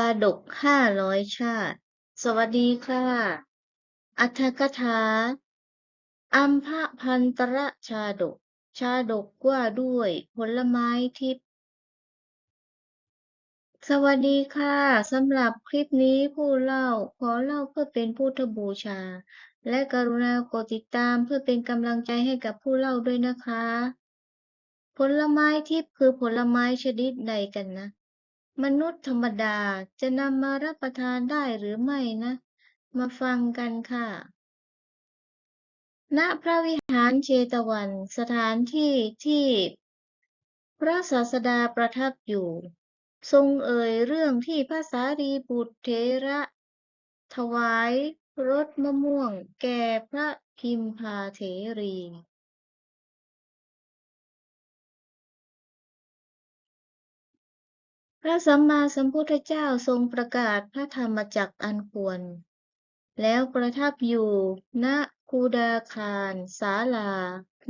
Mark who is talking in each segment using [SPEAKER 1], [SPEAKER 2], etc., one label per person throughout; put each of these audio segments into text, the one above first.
[SPEAKER 1] าดกห้าร้อยชาติ สวัสดีค่ะ อัตถกถา อัมพพันตระชาดก ชาดกว่าด้วยผลไม้ทิพย์ สวัสดีค่ะ สำหรับคลิปนี้ผู้เล่าขอเล่าเพื่อเป็นพุทธบูชา และกรุณากดติดตามเพื่อเป็นกำลังใจให้กับผู้เล่าด้วยนะคะ ผลไม้ทิพย์คือผลไม้ชนิดใดกันนะ มนุษย์ธรรมดาจะนำมารับประทานได้หรือไม่นะ มาฟังกันค่ะ ณ พระวิหารเชตวัน สถานที่ที่ พระศาสดาประทับอยู่ ทรงเอ่ยเรื่องที่พระสารีบุตรเถระ ถวายรสมะม่วงแก่พระพิมพาเถรี พระสัมมาสัมพุทธเจ้าทรงประกาศพระธรรมจักรอันควร แล้วประทับอยู่ ณคูดาคารศาลา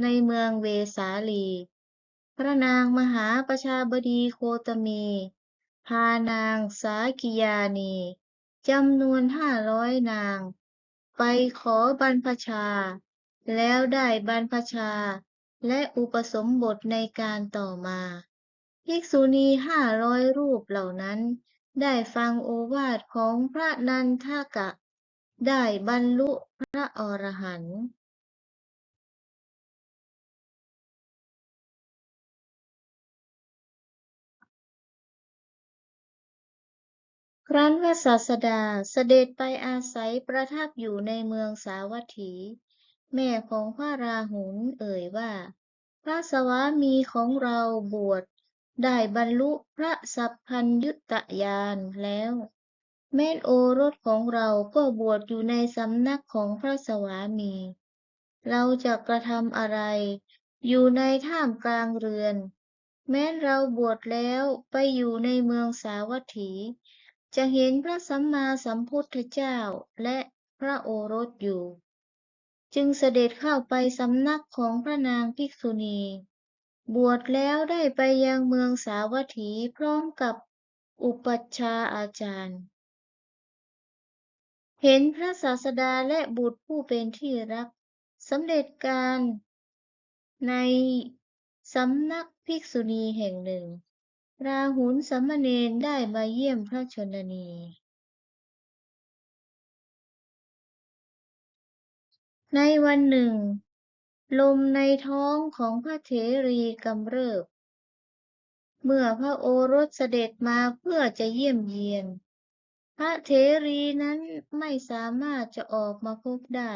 [SPEAKER 1] ในเมืองเวสาลี พระนางมหาประชาบดีโคตมี พานางสากิยานีจำนวนห้าร้อยนาง ไปขอบรรพชา แล้วได้บรรพชาและอุปสมบทในการต่อมา ภิกษุณีห้าร้อยรูปเหล่านั้น ได้ฟังโอวาทของพระนันทกะ ได้บรรลุพระอรหันต์ครั้นพระศาสดาเสด็จไปอาศัยประทับอยู่ในเมืองสาวัตถี แม่ของพระราหุลเอ่ยว่า พระสวามีของเราบวช ได้บรรลุพระสัพพัญยุตญาณแล้ว แม้นโอรสของเราก็บวชอยู่ในสำนักของพระสวามี เราจะกระทำอะไร อยู่ในท่ามกลางเรือน แม้เราบวชแล้วไปอยู่ในเมืองสาวัตถี จะเห็นพระสัมมาสัมพุทธเจ้าและพระโอรสอยู่ จึงเสด็จเข้าไปสำนักของพระนางภิกษุณี บวชแล้วได้ไปยังเมืองสาวัตถีพร้อมกับอุปัชฌาย์อาจารย์ เห็นพระศาสดาและบุตรผู้เป็นที่รักสำเร็จการในสำนักภิกษุณีแห่งหนึ่ง ราหุลสามเณรได้มาเยี่ยมพระชนนี ในวันหนึ่ง ลมในท้องของพระเถรีกำเริบ เมื่อพระโอรสเสด็จมาเพื่อจะเยี่ยมเยียน พระเถรีนั้นไม่สามารถจะออกมาพบได้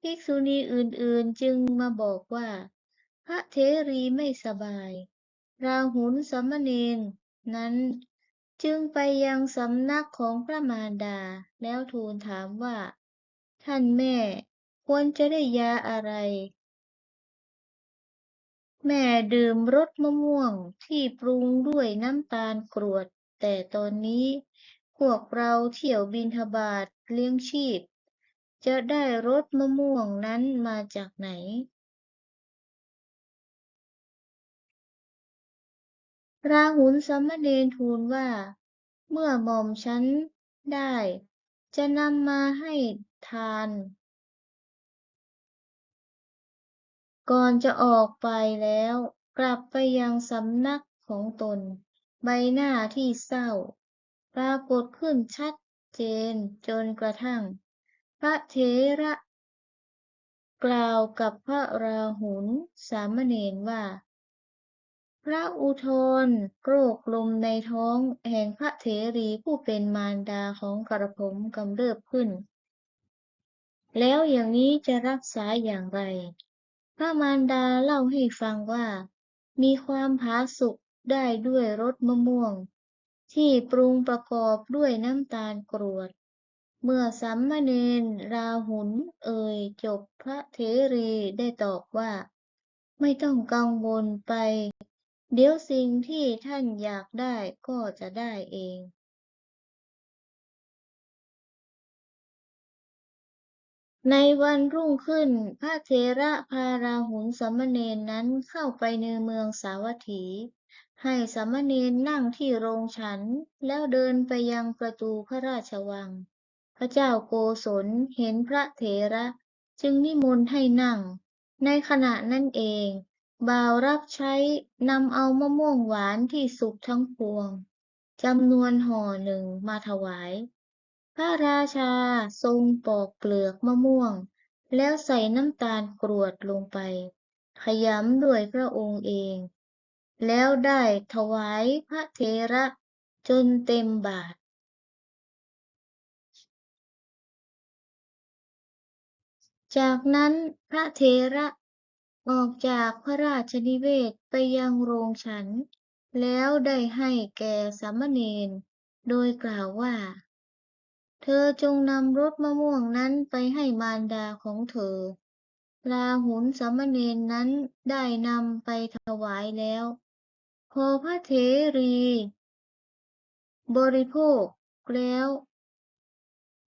[SPEAKER 1] ภิกษุณีอื่นๆจึงมาบอกว่า พระเถรีไม่สบาย ราหุลสมเณรนั้นจึงไปยังสำนักของพระมารดาแล้วทูลถามว่า ท่านแม่ควรจะได้ยาอะไร แม่ดื่มรสมะม่วงที่ปรุงด้วยน้ำตาลกรวด แต่ตอนนี้พวกเราเที่ยวบิณฑบาตเลี้ยงชีพ จะได้รสมะม่วงนั้นมาจากไหนราหุลสมเณรทูลว่า เมื่อหม่อมฉันได้ จะนำมาให้ทาน ก่อนจะออกไปแล้ว กลับไปยังสำนักของตน ใบหน้าที่เศร้า ปรากฏขึ้นชัดเจนจนกระทั่ง พระเถระ กล่าวกับพระราหุลสามเณรว่า พระอุทรโรคลมในท้องแห่งพระเถรีผู้เป็นมารดาของกระผมกำเริบขึ้น แล้วอย่างนี้จะรักษาอย่างไร พระมารดาเล่าให้ฟังว่า มีความผาสุกได้ด้วยรสมะม่วง ที่ปรุงประกอบด้วยน้ำตาลกรวด เมื่อสามมาเณรราหุลเอ่ยจบพระเถรีได้ตอบว่า ไม่ต้องกังวลไป เดี๋ยวสิ่งที่ท่านอยากได้ก็จะได้เอง ในวันรุ่งขึ้น พระเถระพาราหุลสามเณรนั้นเข้าไปในเมืองสาวัตถี ให้สามเณรนั่งที่โรงฉัน แล้วเดินไปยังประตูพระราชวัง พระเจ้าโกศลเห็นพระเถระจึงนิมนต์ให้นั่ง ในขณะนั้นเอง บ่าวรับใช้นำเอามะม่วงหวานที่สุกทั้งพวงจำนวนห่อหนึ่งมาถวาย พระราชาทรงปอกเปลือกมะม่วง แล้วใส่น้ำตาลกรวดลงไป ขยำด้วยพระองค์เอง แล้วได้ถวายพระเถระจนเต็มบาตรจากนั้นพระเถระออกจากพระราชนิเวศไปยังโรงฉัน แล้วได้ให้แก่สามเณร โดยกล่าวว่า เธอจงนำรสมะม่วงนั้นไปให้มารดาของเธอ ราหุลสามเณรนั้นได้นำไปถวายแล้ว พอพระเถรี บริโภคแล้ว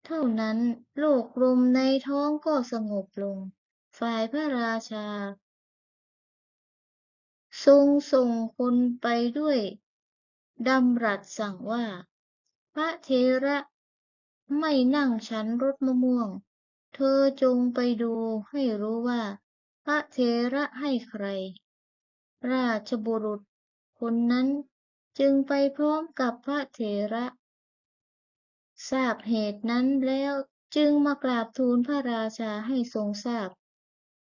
[SPEAKER 1] เท่านั้นโรคลมในท้องก็สงบลง ฝ่ายพระราชา ทรงส่งคนไปด้วยดำรัสสั่งว่า พระเถระ ไม่นั่งฉันรสมะม่วง เธอจงไปดูให้รู้ว่า พระเถระให้ใคร ราชบุรุษ คนนั้นจึงไปพร้อมกับพระเถระ ทราบเหตุนั้นแล้วจึงมากราบทูลพระราชาให้ทรงทราบ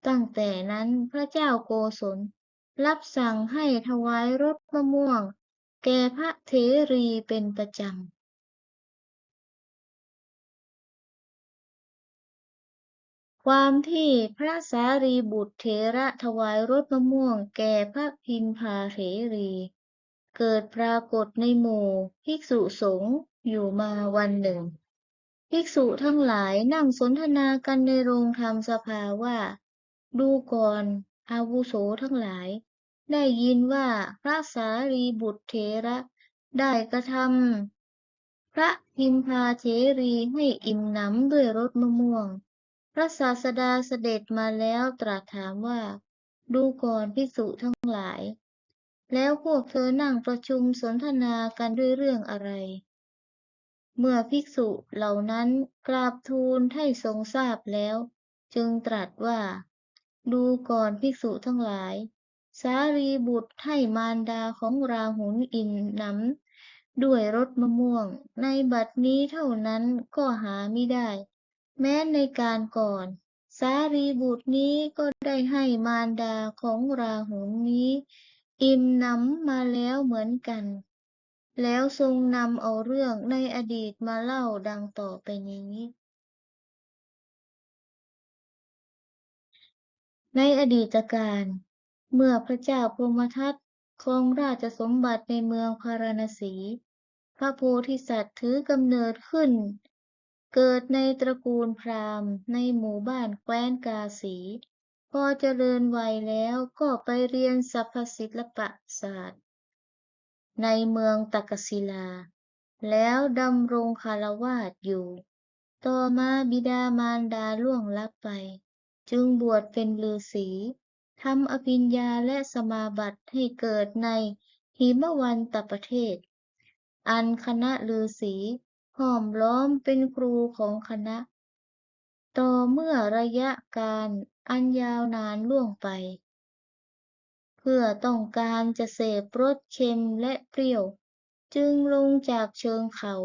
[SPEAKER 1] ตั้งแต่นั้นพระเจ้าโกศล รับสั่งให้ถวายรสมะม่วง แก่พระเถรีเป็นประจำ ความที่พระสารีบุตรเถระถวายรสมะม่วงแก่พระพิมพาเถรี เกิดปรากฏในหมู่ภิกษุสงฆ์อยู่มาวันหนึ่ง ภิกษุทั้งหลายนั่งสนทนากันในโรงธรรมสภาว่า ดูก่อนอาวุโสทั้งหลาย ได้ยินว่าพระสารีบุตรเถระได้กระทำพระพิมพาเถรีให้อิ่มหนำด้วยรสมะม่วง ระศาสดาเสด็จมาแล้วตรัสถามว่า ดูก่อนภิกษุทั้งหลาย แล้วพวกเธอนั่งประชุมสนทนากันด้วยเรื่องอะไร เมื่อภิกษุเหล่านั้นกราบทูลให้ทรงทราบแล้ว จึงตรัสว่า ดูก่อนภิกษุทั้งหลาย สารีบุตรให้มารดาของราหุลอิ่มหนำด้วยรสมะม่วง ในบัดนี้เท่านั้นก็หาไม่ได้ แม้ในการก่อน สารีบุตรนี้ก็ได้ให้มารดาของราหุลนี้ อิ่มหนำมาแล้วเหมือนกัน แล้วทรงนำเอาเรื่องในอดีตมาเล่าดังต่อไปนี้ ในอดีตการ เมื่อพระเจ้าพรหมทัตครองราชสมบัติในเมืองพาราณสี พระโพธิสัตว์ถือกำเนิดขึ้น เกิดในตระกูลพราหมณ์ ในหมู่บ้านแคว้นกาสี พอเจริญวัยแล้วก็ไปเรียนสรรพศิลปศาสตร์ ในเมืองตักกศิลา แล้วดำรงคารวาสอยู่ ต่อมาบิดามารดาล่วงลับไป จึงบวชเป็นฤาษีทำอภิญญาและสมาบัติให้เกิดในหิมวันตประเทศ อันคณะฤาษี ห้อมล้อมเป็นครูของคณะ ต่อเมื่อระยะการอันยาวนานล่วงไป เพื่อต้องการจะเสพรสเค็มและเปรี้ยว จึงลงจากเชิงเขา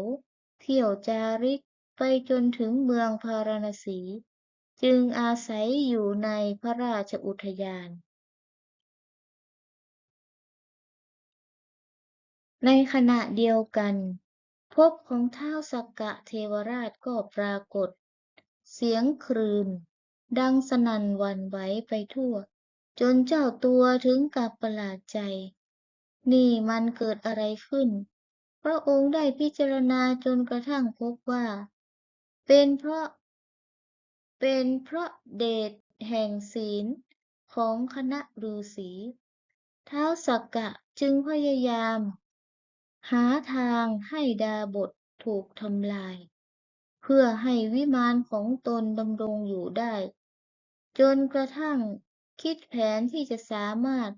[SPEAKER 1] เที่ยวจาริกไปจนถึงเมืองพาราณสี จึงอาศัยอยู่ในพระราชอุทยาน ในขณะเดียวกัน ภพของท้าวสักกะเทวราชก็ปรากฏ เสียงครืน ดังสนั่นวันไหวไปทั่ว จนเจ้าตัวถึงกับประหลาดใจ นี่มันเกิดอะไรขึ้น พระองค์ได้พิจารณาจนกระทั่งพบว่า เป็นเพราะ เป็นเพราะเดชแห่งศีลของคณะฤาษีท้าวสักกะจึงพยายาม หาทางให้ดาบทถูกทำลาย เพื่อให้วิมานของตนดำรงอยู่ได้ จนกระทั่งคิดแผนที่จะสามารถ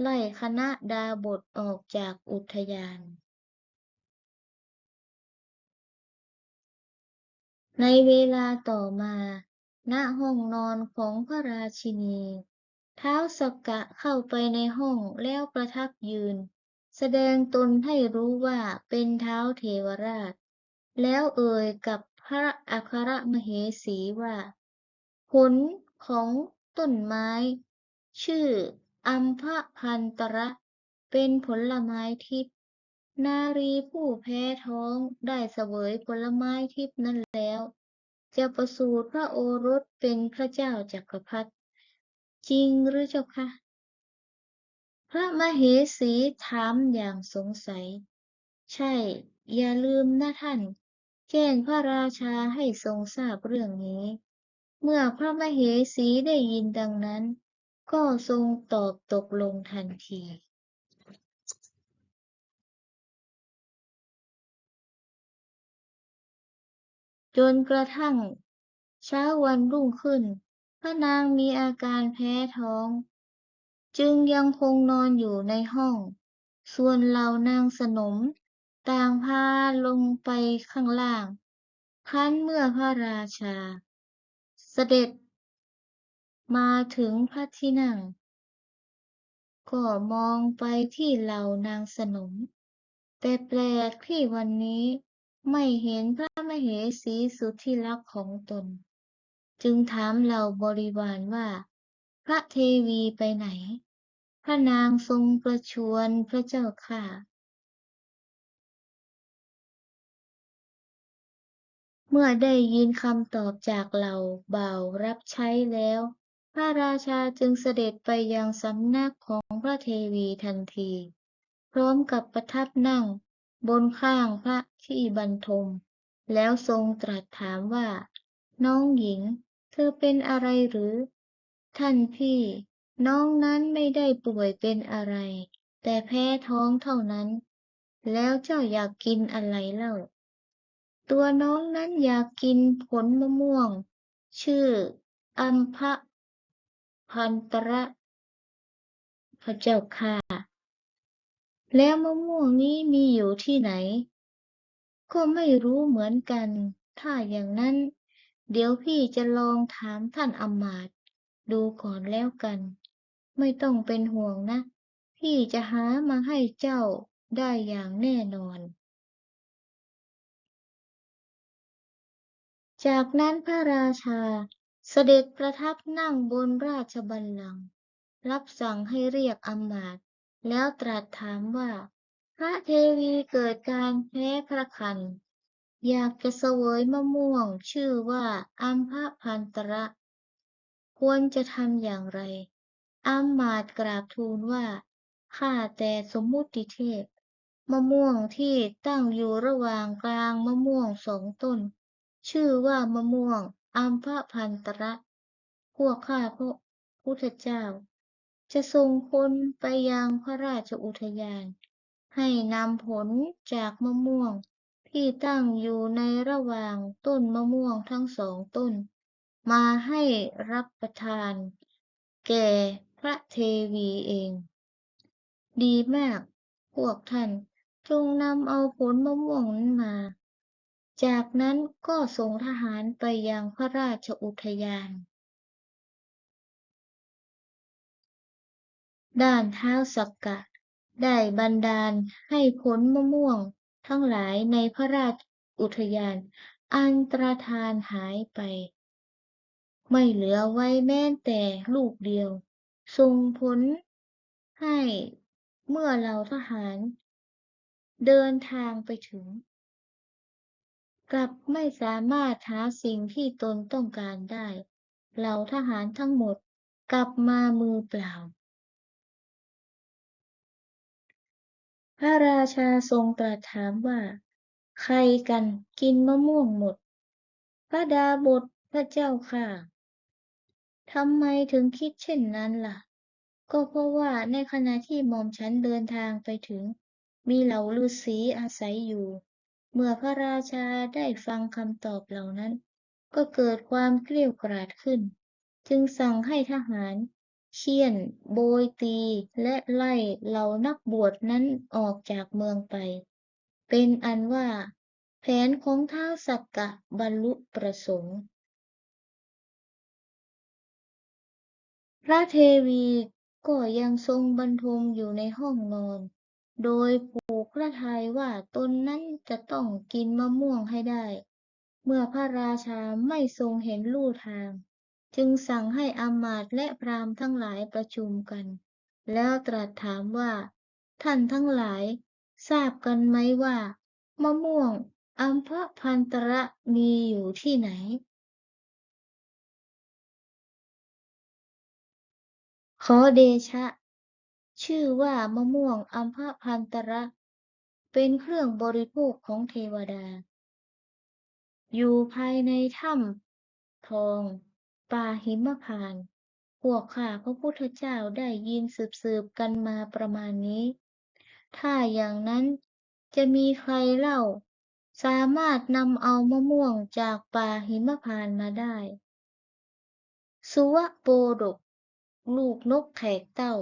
[SPEAKER 1] ไล่คณะดาบทออกจากอุทยาน ในเวลาต่อมา ณ ห้องนอนของพระราชินี เท้าสกกะเข้าไปในห้องแล้วประทับยืน แสดงตนให้รู้ว่าเป็นเท้าเทวราช แล้วเอ่ยกับพระอัครมเหสีว่า ผลของต้นไม้ ชื่ออัมพพันตระ เป็นผลไม้ทิพนารีผู้แพ้ท้องได้เสวยผลไม้ทิพนั้นแล้ว จะประสูติพระโอรสเป็นพระเจ้าจักรพรรดิจริงหรือเจ้าคะ ระมเหสีถามอย่างสงสัย ใช่ อย่าลืมนะท่านแจ้งพระราชาให้ทรงทราบเรื่องนี้ เมื่อพระมเหสีได้ยินดังนั้น ก็ทรงตอบตกลงทันที จนกระทั่ง เช้าวันรุ่งขึ้น พระนางมีอาการแพ้ท้อง จึงยังคงนอนอยู่ในห้อง ส่วนเหล่านางสนม ต่างพาลงไปข้างล่าง ครั้นเมื่อพระราชา เสด็จ มาถึงพระที่นั่ง ก็มองไปที่เหล่านางสนม แต่แปลกที่วันนี้ไม่เห็นพระมเหสีสุดที่รักของตน จึงถามเหล่าบริวารว่า พระเทวีไปไหน พระนางทรงประชวรพระเจ้าค่ะเมื่อได้ยินคำตอบจากเหล่าบ่าวรับใช้แล้ว พระราชาจึงเสด็จไปยังสำนักของพระเทวีทันที พร้อมกับประทับนั่ง บนข้างพระที่บรรทม แล้วทรงตรัสถามว่า น้องหญิง เธอเป็นอะไรหรือ ท่านพี่ น้องนั้นไม่ได้ป่วยเป็นอะไร แต่แพ้ท้องเท่านั้น แล้วเจ้าอยากกินอะไรเล่า ตัวน้องนั้นอยากกินผลมะม่วง ชื่อ อัมพะพันตระ พระเจ้าค่ะ แล้วมะม่วงนี้มีอยู่ที่ไหน ก็ไม่รู้เหมือนกัน ถ้าอย่างนั้น เดี๋ยวพี่จะลองถามท่านอมาตย์ดูก่อนแล้วกัน ไม่ต้องเป็นห่วงนะ พี่จะหามาให้เจ้าได้อย่างแน่นอน จากนั้นพระราชาเสด็จประทับนั่งบนราชบัลลังก์รับสั่งให้เรียกอมาตย์แล้วตรัสถามว่า พระเทวีเกิดการแพ้พระคัน อยากจะเสวยมะม่วงชื่อว่าอัมพพันตระ ควรจะทำอย่างไร อำมาตย์กราบทูลว่า ข้าแต่สมมุติเทพ มะม่วงที่ตั้งอยู่ระหว่างกลางมะม่วงสองต้น ชื่อว่ามะม่วงอัมพพันตระพวกข้าพระพุทธเจ้า จะส่งคนไปยังพระราชอุทยาน ให้นำผลจากมะม่วงที่ตั้งอยู่ในระหว่างต้นมะม่วงทั้งสองต้น มาให้รับประทาน แก่พระเทวีเอง ดีมาก พวกท่านจงนำเอาผลมะม่วงนั้นมา จากนั้นก็ส่งทหารไปยังพระราชอุทยาน ด้านเท้าสักกะ ได้บันดาลให้ผลมะม่วงทั้งหลายในพระราชอุทยาน อันตรธานหายไป ไม่เหลือไว้แม้แต่ลูกเดียว ส่งผลให้เมื่อเหล่าทหารเดินทางไปถึง กลับไม่สามารถหาสิ่งที่ตนต้องการได้ เหล่าทหารทั้งหมดกลับมามือเปล่า พระราชาทรงตรัสถามว่า ใครกันกินมะม่วงหมด พระดาบทพระเจ้าค่ะ ทำไมถึงคิดเช่นนั้นล่ะ ก็เพราะว่าในขณะที่หม่อมฉันเดินทางไปถึง มีเหล่าฤาษีอาศัยอยู่ เมื่อพระราชาได้ฟังคำตอบเหล่านั้น ก็เกิดความเกรี้ยวกราดขึ้น จึงสั่งให้ทหารเคี่ยน โบยตี และไล่เหล่านักบวชนั้นออกจากเมืองไป เป็นอันว่า แผนของท้าวสักกะบรรลุประสงค์ พระเทวีก็ยังทรงบรรทมอยู่ในห้องนอน โดยผูกพระทัยว่าตนนั้นจะต้องกินมะม่วงให้ได้ เมื่อพระราชาไม่ทรงเห็นลู่ทาง จึงสั่งให้อำมาตย์และพราหมณ์ทั้งหลายประชุมกัน แล้วตรัสถามว่า ท่านทั้งหลาย ทราบกันไหมว่า มะม่วงอัมพพันตระมีอยู่ที่ไหน ขอเดชะ ชื่อว่ามะม่วงอัมพพันตระ เป็นเครื่องบริโภคของเทวดา อยู่ภายในถ้ำทองป่าหิมพานต์พวกข้าพระพุทธเจ้าได้ยินสืบๆกันมาประมาณนี้ ถ้าอย่างนั้นจะมีใครเล่า สามารถนำเอามะม่วงจากป่าหิมพานต์มาได้ สุวโปดก ลูกนกแขกเต้า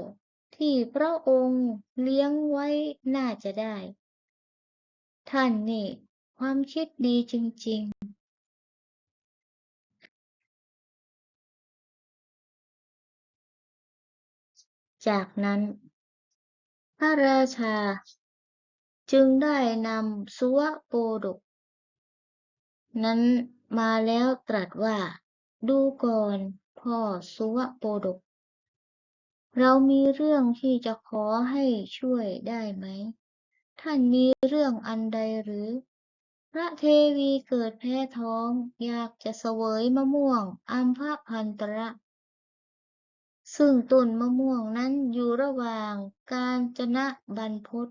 [SPEAKER 1] ที่พระองค์เลี้ยงไว้น่าจะได้ ท่านนี่ความคิดดีจริง ๆจากนั้น พระราชาจึงได้นำสุวโปดก นั้นมาแล้วตรัสว่า ดูก่อนพ่อสุวโปดก เรามีเรื่องที่จะขอให้ช่วยได้ไหม ท่านมีเรื่องอันใดหรือ พระเทวีเกิดแพ้ท้อง อยากจะเสวยมะม่วงอัมพพันตระ ซึ่งต้นมะม่วงนั้นอยู่ระหว่างกาญจนะบรรพต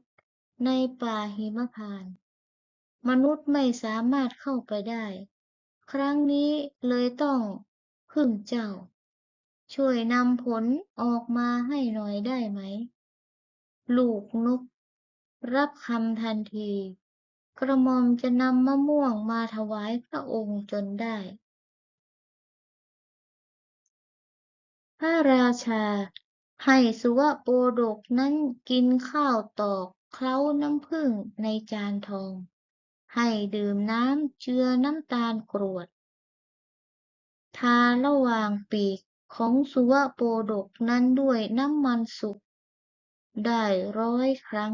[SPEAKER 1] ในป่าหิมพาน มนุษย์ไม่สามารถเข้าไปได้ ครั้งนี้เลยต้องพึ่งเจ้า ช่วยนำผลออกมาให้หน่อยได้ไหม ลูกนก รับคำทันที กระหม่อมจะนำมะม่วงมาถวายพระองค์จนได้ พระราชา ให้สุวโปดกนั้นกินข้าวตอกเคล้าน้ำผึ้งในจานทอง ให้ดื่มน้ำเจือน้ำตาลกรวดทาระหว่างปีก ของสุวโปดกนั้นด้วยน้ำมันสุกได้ร้อยครั้ง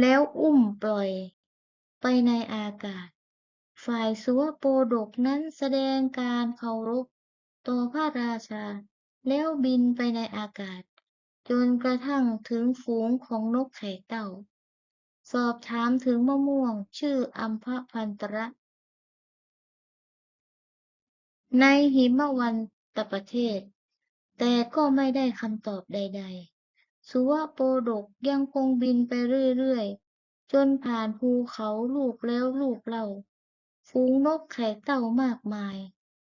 [SPEAKER 1] แล้วอุ้มปล่อยไปในอากาศ ฝ่ายสุวโปดกนั้นแสดงการเคารพต่อพระราชา แล้วบินไปในอากาศ จนกระทั่งถึงฝูงของนกไข่เต่า สอบถามถึงมะม่วงชื่ออัมพพันตระ ในหิมวันตประเทศ แต่ก็ไม่ได้คำตอบใด ๆ สุวโปดกยังคงบินไปเรื่อยๆ จนผ่านภูเขาลูกแล้วลูกเล่าฝูงนกไข่เต่ามากมาย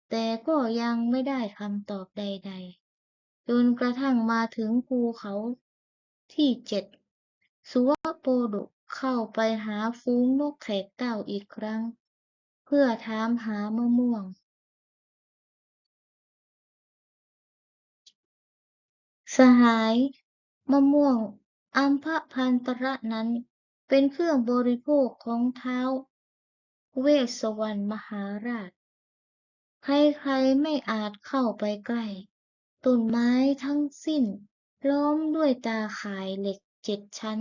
[SPEAKER 1] แต่ก็ยังไม่ได้คำตอบใด ๆ จนกระทั่งมาถึงภูเขาที่เจ็ด สุวโปดกเข้าไปหาฝูงนกแขกเต่าอีกครั้ง เพื่อถามหามะม่วง สหาย มะม่วง อัมพพันตระนั้น เป็นเครื่องบริโภคของเท้า เวสสวรรณมหาราช ใครๆไม่อาจเข้าไปใกล้ ต้นไม้ทั้งสิ้น ล้อมด้วยตาข่ายเหล็กเจ็ดชั้น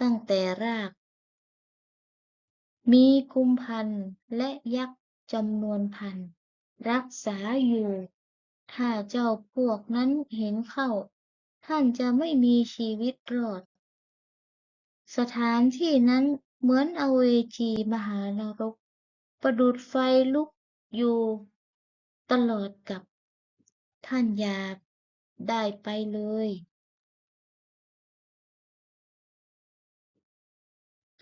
[SPEAKER 1] ตั้งแต่ราก มีกุมพันและยักษ์จำนวนพัน รักษาอยู่ ถ้าเจ้าพวกนั้นเห็นเข้า ท่านจะไม่มีชีวิตรอด สถานที่นั้นเหมือนอเวจีมหานรก ประดุจไฟลุกอยู่ตลอดกับ ท่านอย่าได้ไปเลย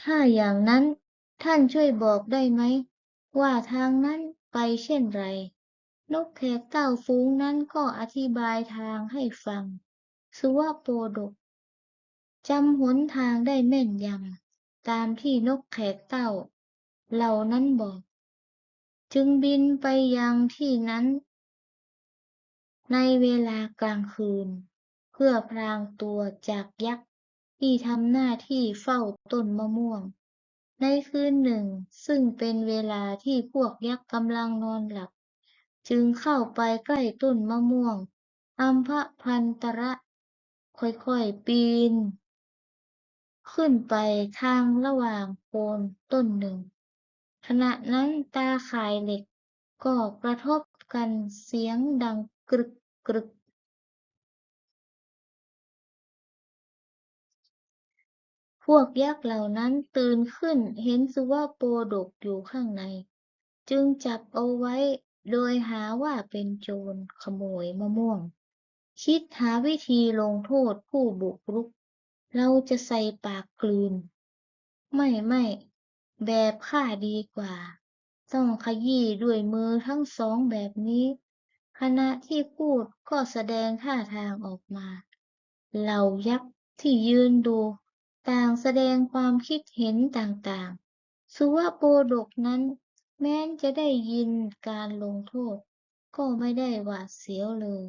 [SPEAKER 1] ถ้าอย่างนั้นท่านช่วยบอกได้ไหม ว่าทางนั้นไปเช่นไร นกแขกเต่าฝูงนั้นก็อธิบายทางให้ฟัง สุวโปดกจำหนทางได้แม่นยำตามที่นกแขกเต้า เหล่านั้นบอก จึงบินไปยังที่นั้น ในเวลากลางคืน เพื่อพรางตัวจากยักษ์ที่ทำหน้าที่เฝ้าต้นมะม่วง ในคืนหนึ่งซึ่งเป็นเวลาที่พวกยักษ์กำลังนอนหลับ จึงเข้าไปใกล้ต้นมะม่วง อัมพพันตระ ค่อยๆ ปีน ขึ้นไปทางระหว่างโคนต้นหนึ่ง ขณะนั้นตาข่ายเหล็กก็กระทบกันเสียงดังกรึกกรึกพวกยักษ์เหล่านั้นตื่นขึ้นเห็นสุวโปดกอยู่ข้างใน จึงจับเอาไว้ โดยหาว่าเป็นโจรขโมยมะม่วง คิดหาวิธีลงโทษผู้บุกรุก เราจะใส่ปากกลืน ไม่ไม่ แบบข้าดีกว่า ต้องขยี้ด้วยมือทั้งสองแบบนี้ ขณะที่พูดก็แสดงท่าทางออกมาเหล่ายักษ์ที่ยืนดู ต่างแสดงความคิดเห็นต่างๆ สุวโปดกนั้น แม้นจะได้ยินการลงโทษ ก็ไม่ได้หวาดเสียวเลย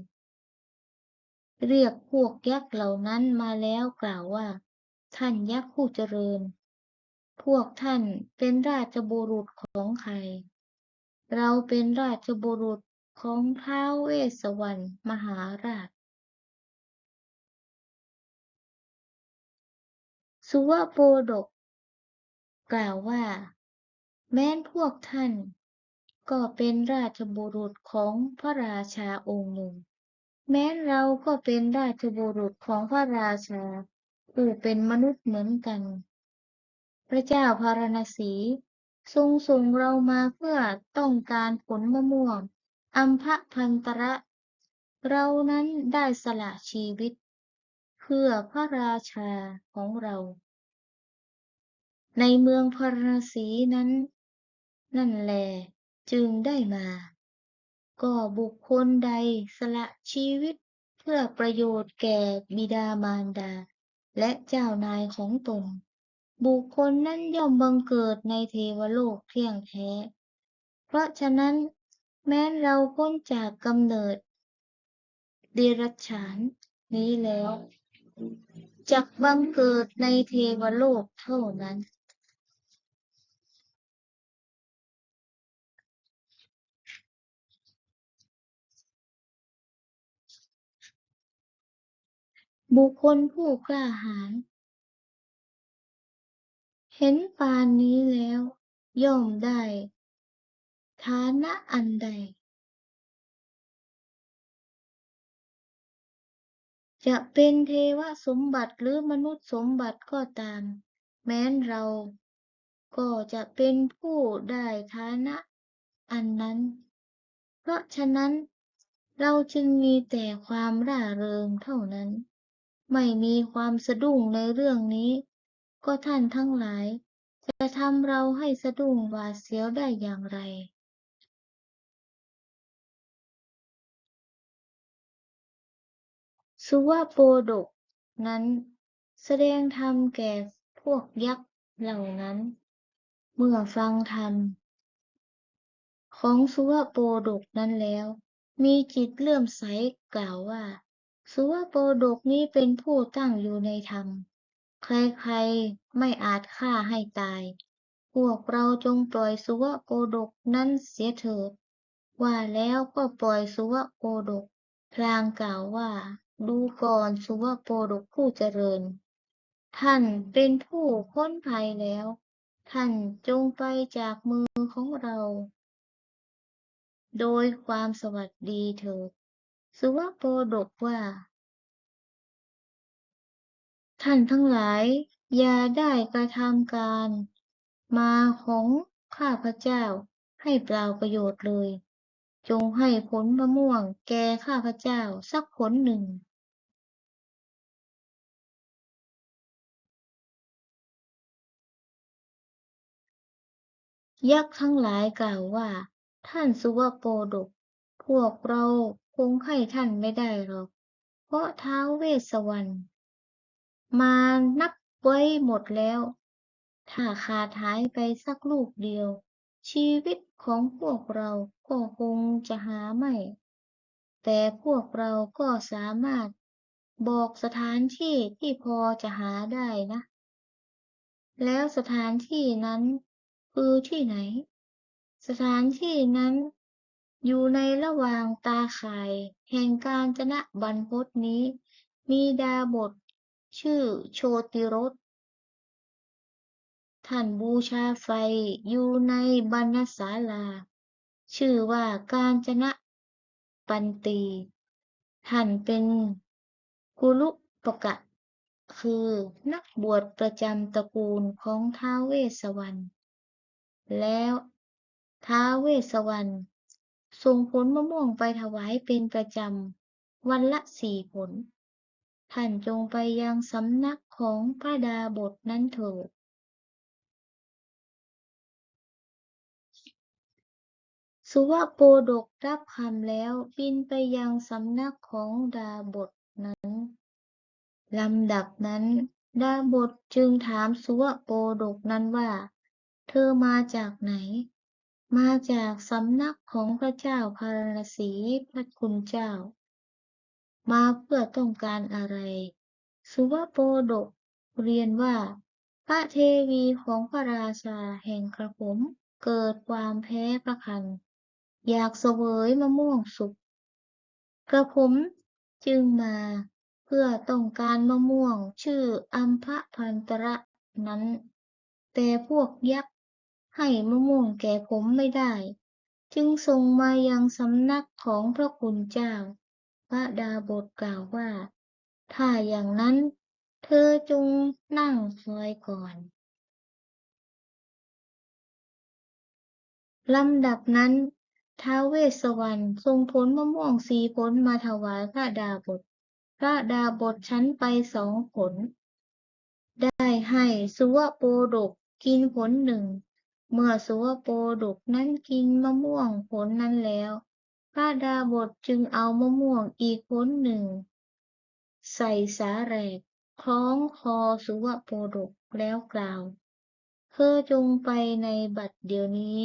[SPEAKER 1] เรียกพวกยักษ์เหล่านั้นมาแล้วกล่าวว่า ท่านยักษ์ผู้เจริญ พวกท่านเป็นราชบุรุษของใคร เราเป็นราชบุรุษของท้าวเวสสวรรณมหาราช สุวโปดก กล่าวว่า แม้นพวกท่านก็เป็นราชบุรุษของพระราชาองค์หนึ่ง แม้นเราก็เป็นราชบุรุษของพระราชาผู้เป็นมนุษย์เหมือนกัน พระเจ้าพาราณสี ทรงส่งเรามาเพื่อต้องการผลมะม่วงอัมพะพันตระ เรานั้นได้สละชีวิต เพื่อพระราชาของเรา ในเมืองพาราณสีนั้น นั่นแล จึงได้มา ก็บุคคลใดสละชีวิตเพื่อประโยชน์แก่บิดามารดา และเจ้านายของตน บุคคลนั้นย่อมบังเกิดในเทวโลกเที่ยงแท้ เพราะฉะนั้นแม้นเราพ้นจากกำเนิดเดรัจฉานนี้แล้วจักบังเกิดในเทวโลกเท่านั้น บุคคลผู้กล้าหาญเห็นปานนี้แล้ว ย่อมได้ฐานะอันใด จะเป็นเทวสมบัติหรือมนุษย์สมบัติก็ตาม แม้นเราก็จะเป็นผู้ได้ฐานะอันนั้น เพราะฉะนั้นเราจึงมีแต่ความร่าเริงเท่านั้น ไม่มีความสะดุ้งในเรื่องนี้ ก็ท่านทั้งหลาย จะทำเราให้สะดุ้งหวาดเสียวได้อย่างไร สุวโปดก นั้น แสดงธรรมแก่พวกยักษ์เหล่านั้น เมื่อฟังธรรม ของสุวโปดกนั้นแล้ว มีจิตเลื่อมใสกล่าวว่า สุวโปดกนี้เป็นผู้ตั้งอยู่ในธรรม ใครๆไม่อาจฆ่าให้ตาย พวกเราจงปล่อยสุวโปดกนั้นเสียเถิด ว่าแล้วก็ปล่อยสุวโปดก พลางกล่าวว่า ดูก่อนสุวโปดกผู้เจริญ ท่านเป็นผู้พ้นภัยแล้ว ท่านจงไปจากมือของเรา โดยความสวัสดีเถิด สุวโปดกว่า ท่านทั้งหลาย อย่าได้กระทำการ มาของข้าพเจ้าให้เปล่าประโยชน์เลย จงให้ผลมะม่วงแก่ข้าพเจ้าสักผลหนึ่ง ยักษ์ทั้งหลายกล่าวว่า ท่านสุวโปดก พวกเรา คงให้ท่านไม่ได้หรอก เพราะท้าวเวสสวรรณมานับไว้หมดแล้ว ถ้าขาดหายไปสักลูกเดียว ชีวิตของพวกเราก็คงจะหาไม่ แต่พวกเราก็สามารถบอกสถานที่ที่พอจะหาได้นะ แล้วสถานที่นั้นคือที่ไหน สถานที่นั้น อยู่ในระหว่างตาข่ายแห่งกาญจนบรรพตนี้ มีดาบท ชื่อโชติรสท่านบูชาไฟอยู่ในบรรณศาลา ชื่อว่ากาญจนปันตี ท่านเป็นกุลุปกะ คือนักบวชประจำตระกูลของท้าวเวสสวรรณแล้วท้าวเวสสวรรณ ส่งผลมะม่วงไปถวายเป็นประจำ วันละสี่ผล ท่านจงไปยังสำนักของพระดาบทนั้นเถิดสุวโปดกรับคำแล้วบินไปยังสำนักของดาบทนั้นลำดับนั้น ดาบทจึงถามสุวโปดกนั้นว่า เธอมาจากไหน มาจากสำนักของพระเจ้าพาราณสีพระคุณเจ้า มาเพื่อต้องการอะไร สุวโปโดกเรียนว่า พระเทวีของพระราชาแห่งกระผมเกิดความแพ้พระคัน อยากเสวยมะม่วงสุกกระผมจึงมาเพื่อต้องการมะม่วงชื่ออัมพะพันตระนั้น แต่พวกยักษ์ ให้มะม่วงแก่ผมไม่ได้ จึงส่งมายังสำนักของพระคุณเจ้า พระดาบทกล่าวว่า ถ้าอย่างนั้น เธอจงนั่งคอยก่อนลำดับนั้นท้าวเวสสวรรณทรงผลมะม่วงสีผลมาถวายพระดาบท พระดาบทชั้นไปสองผล ได้ให้สุวโปดกกินผลหนึ่ง เมื่อสุวโปดกนั้นกินมะม่วงผลนั้นแล้ว พระดาบทจึงเอามะม่วงอีกผลหนึ่ง ใส่สาแรกคล้องคอสุวโปดกแล้วกล่าว เธอจงไปในบัดเดี๋ยวนี้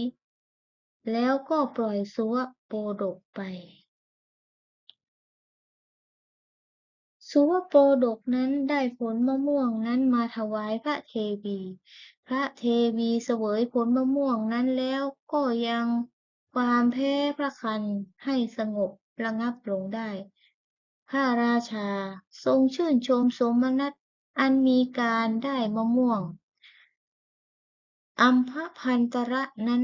[SPEAKER 1] แล้วก็ปล่อยสุวโปดกไป สุวโปดกนั้นได้ผลมะม่วงนั้นมาถวายพระเทวี พระเทวีเสวยผลมะม่วงนั้นแล้วก็ยังความแพ้พระคันให้สงบระงับลงได้ พระราชาทรงชื่นชมสมนัตอันมีการได้มะม่วง อัมพพันตระนั้น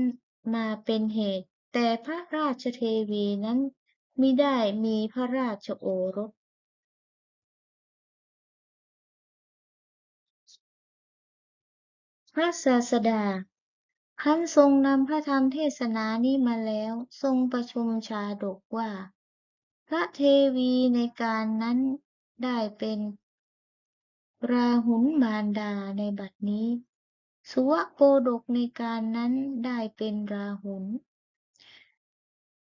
[SPEAKER 1] มาเป็นเหตุ แต่พระราชเทวีนั้นมิได้มีพระราชโอรส พระศาสดาครั้นทรงนำพระธรรมเทศนานี้มาแล้ว ทรงประชุมชาดกว่า พระเทวีในการนั้นได้เป็นราหุลมารดาในบัดนี้ สุวโปดกในการนั้นได้เป็นราหุล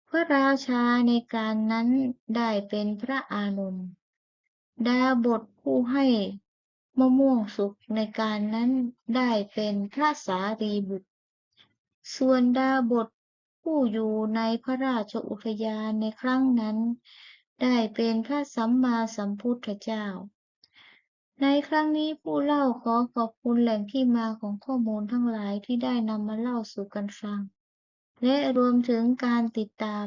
[SPEAKER 1] พระราชาในการนั้นได้เป็นพระอานนท์ดาบทผู้ให้ มะม่วงสุกในการนั้นได้เป็นพระสารีบุตร ส่วนดาบทผู้อยู่ในพระราชอุทยานในครั้งนั้น ได้เป็นพระสัมมาสัมพุทธเจ้า ในครั้งนี้ผู้เล่าขอขอบคุณแหล่งที่มาของข้อมูลทั้งหลายที่ได้นำมาเล่าสู่กันฟัง และรวมถึงการติดตาม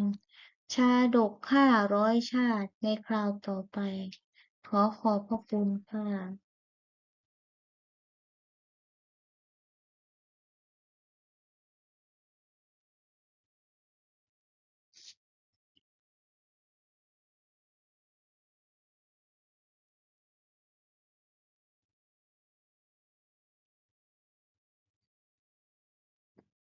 [SPEAKER 1] ชาดกห้าร้อยชาติในคราวต่อไป ขอขอบพระคุณค่ะ